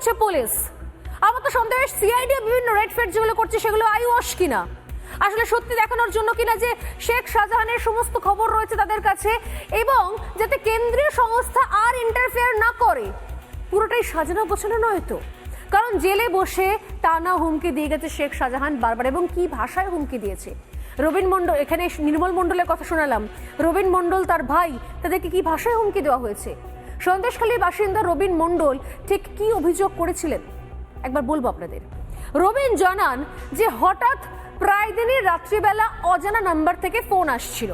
করছে পুলিশ। আমার তো সন্দেহ সিআইডি বিভিন্ন রেড ফেড যেগুলো করছে, সেগুলো আই ওয়াশ কিনা? আসলে সত্যি দেখানোর জন্য কিনা যে শেখ শাহজাহানের সমস্ত খবর রয়েছে তাদের কাছে, এবং যাতে কেন্দ্রীয় সংস্থা আর ইন্টারফেয়ার না করে, পুরোটাই সাজানো গোছানো নয় তো? কারণ জেলে বসে টানা হুমকি দিয়ে গেছে শেখ শাহজাহান বারবার, এবং কি ভাষায় হুমকি দিয়েছে? রবীন মণ্ডল, এখানে নির্মল মণ্ডলের কথা শোনালাম। রবীন মণ্ডল তার ভাই, তাদেরকে কি ভাষায় হুমকি দেওয়া হয়েছে? সন্দেশখালীর বাসিন্দা রবীন মণ্ডল ঠিক কি অভিযোগ করেছিলেন? একবার বলব আপনাদের। রবীন জানান যে হঠাৎ প্রায় দিনই রাত্রিবেলা অজানা নাম্বার থেকে ফোন আসছিল।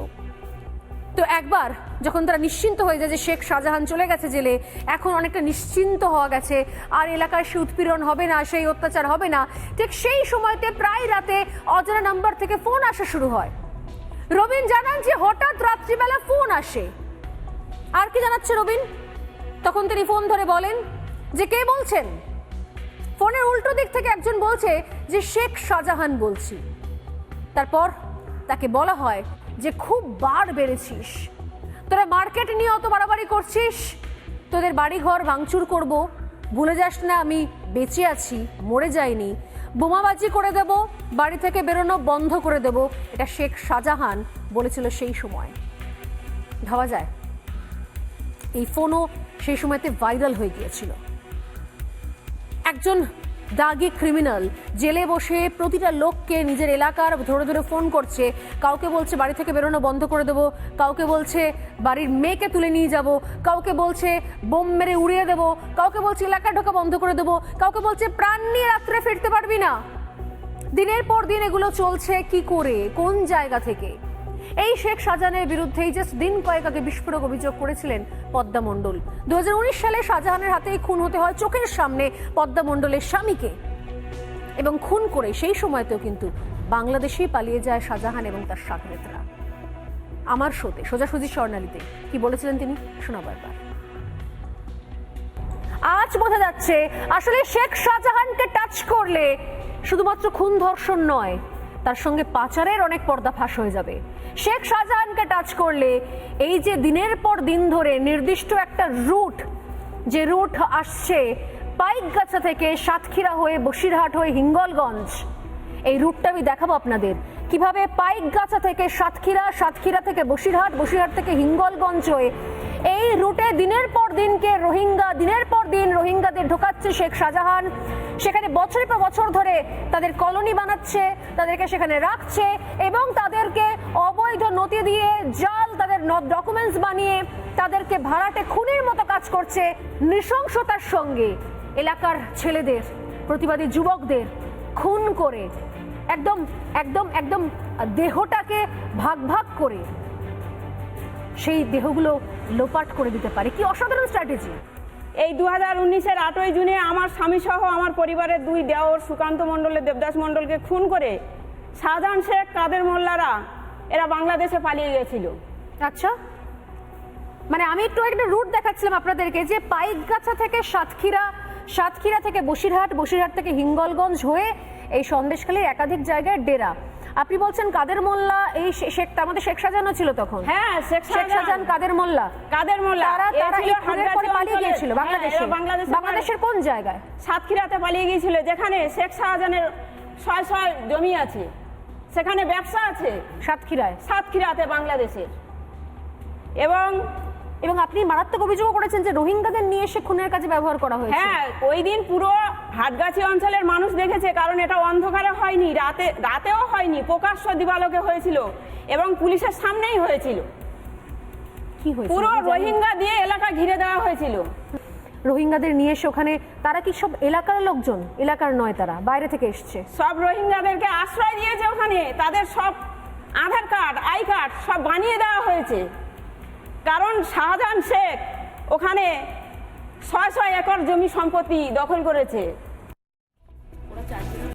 তো একবার যখন তারা নিশ্চিন্ত হয়ে যায় যে শেখ শাহজাহান চলে গেছে জেলে, এখন অনেকটা নিশ্চিন্ত হওয়া গেছে, আর এলাকায় সে উৎপীড়ন হবে না, সেই অত্যাচার হবে না, ঠিক সেই সময়তে প্রায় রাতে অজানা নাম্বার থেকে ফোন আসা শুরু হয়। রবিন জানান যে হঠাৎ রাত্রিবেলা ফোন আসে। আর কি জানাচ্ছে রবিন? তখন তিনি ফোন ধরে বলেন, যে কে বলছেন? ফোনের উল্টো দিক থেকে একজন বলছে যে, শেখ শাহজাহান বলছি। তারপর তাকে বলা হয় যে, খুব বার বেড়েছিস। তোরা মার্কেট নিয়ে অত বাড়াবাড়ি করছিস? তোদের বাড়ি ঘর ভাঙচুর করব। ভুলে যাস না, আমি বেঁচে আছি, মরে যাইনি। বোমাবাজি করে দেব, বাড়ি থেকে বেরোনো বন্ধ করে দেব। এটা শেখ শাহজাহান বলেছিল সেই সময়। ভাবা যায়, এই ফোনও সেই সময়তে ভাইরাল হয়ে গিয়েছিল। একজন দাগি ক্রিমিনাল জেলে বসে প্রতিটা লোককে নিজের এলাকার ধরে ধরে ফোন করছে, কাউকে বলছে বাড়ি থেকে বেরোনো বন্ধ করে দেবো, কাউকে বলছে বাড়ির মেয়েকে তুলে নিয়ে যাব, কাউকে বলছে বোম মেরে উড়িয়ে দেবো, কাউকে বলছে এলাকা ঢোকা বন্ধ করে দেবো, কাউকে বলছে প্রাণ নিয়ে রাত্রে ফিরতে পারবি না। দিনের পর দিন এগুলো চলছে কি করে, কোন জায়গা থেকে? এই শেখ শাহজাহানের বিরুদ্ধেই জাস্ট দিন কয়েক আগে বিস্ফোরক অভিযোগ করেছিলেন পদ্মা মণ্ডল। দুহাজার উনিশ সালে শাহজাহানের হাতেই খুন হতে হয় চোখের সামনে পদ্মা মণ্ডলের স্বামীকে। এবং খুন করে সেই সময়তেও কিন্তু বাংলাদেশেই পালিয়ে যায় শাহজাহান এবং তার সাথীরা আমার শোতে সোজাসুজি স্বর্ণালীতে কি বলেছিলেন তিনি? শোনাবো একবার। আজ বোঝা যাচ্ছে আসলে শেখ শাহজাহানকে টাচ করলে শুধুমাত্র খুন ধর্ষণ নয় তার সঙ্গে পাচারের অনেক পর্দা ফাঁস হয়ে যাবে। শেখ শাহজাহানকে টাচ করলে এই যে দিনের পর দিন ধরে নির্দিষ্ট একটা রুট যে রুট আসছে পাইকগাছা থেকে সাতক্ষীরা হয়ে বসিরহাট হয়ে হিঙ্গলগঞ্জ, এই রুটটা আমি দেখাবো আপনাদের। কীভাবে পাইকগাছা থেকে সাতক্ষীরা সাতক্ষীরা থেকে বসিরহাট বসিরহাট থেকে হিঙ্গলগঞ্জ হয়ে এই রুটে দিনের পর দিনকে রোহিঙ্গা, দিনের পর দিন রোহিঙ্গাদের ঢোকাচ্ছে শেখ শাহজাহান। সেখানে বছরের পর বছর ধরে তাদের কলোনি বানাচ্ছে, তাদেরকে সেখানে রাখছে এবং তাদেরকে অবৈধ নথি দিয়ে জাল, তাদের ডকুমেন্টস বানিয়ে তাদেরকে ভাড়াটে খুনের মতো কাজ করছে নৃশংসতার সঙ্গে। এলাকার ছেলেদের, প্রতিবাদী যুবকদের খুন করে। একদম একদম একদম দেহটাকে ভাগ ভাগ করে। সেই দেহগুলো লোপাট করে দিতে পারে। কি অসাধারণ স্ট্র্যাটেজি এই দু হাজার উনিশের আটই জুনে আমার স্বামী সহ আমার পরিবারের দুই দেওর সুকান্ত মণ্ডলের দেবদাস মণ্ডলকে খুন করে শাহজাহান শেখ কাদের মোল্লারা এরা বাংলাদেশে পালিয়ে গেছিল আচ্ছা। মানে আমি একটু একটা রুট দেখাচ্ছিলাম আপনাদেরকে যে পাইকগাছা থেকে সাতক্ষীরা সাতক্ষীরা থেকে বসিরহাট বসিরহাট থেকে হিঙ্গলগঞ্জ হয়ে এই সন্দেশখালীর একাধিক জায়গায় ডেরা। আপনি বলছেন কাদের মোল্লা এই শেখ আমাদের শেখ শাহজাহানও ছিল তখন। হ্যাঁ শেখ শাহজাহান কাদের মোল্লা? কাদের মোল্লা? তারা তারা খুনের পরে পালিয়ে গিয়েছিল হ্যাঁ, বাংলাদেশে বাংলাদেশের কোন জায়গায়? সাতক্ষীরাতে পালিয়ে গিয়েছিল যেখানে শেখ শাহজাহানের ছয় ছয় জমি আছে। সেখানে ব্যবসা আছে। সাতক্ষীরায়? সাতক্ষীরাতে বাংলাদেশের। এবং এবং আপনি মারাত্মক অভিযোগ করেছেন যে রোহিঙ্গাদের নিয়ে এসে খুনের কাজে ব্যবহার করা হয়েছে। হ্যাঁ ওই দিন পুরো হাটগাছি অঞ্চলের মানুষ দেখেছে কারণ এটা অন্ধকারে হয়নি রাতে রাতেও হয়নি প্রকাশ্য দিবালোকে হয়েছিল এবং পুলিশের সামনেই হয়েছিল। পুরো। রোহিঙ্গা দিয়ে এলাকা ঘিরে দেওয়া হয়েছিল। রোহিঙ্গাদের নিয়ে এসে ওখানে তারা কি সব এলাকার লোকজন? এলাকার নয় তারা বাইরে থেকে এসছে। সব রোহিঙ্গাদেরকে আশ্রয় দিয়েছে ওখানে তাদের সব আধার কার্ড আই কার্ড সব বানিয়ে দেওয়া হয়েছে। কারণ শাহজাহান শেখ ওখানে ছয় ছয় একর জমি সম্পত্তি দখল করেছে।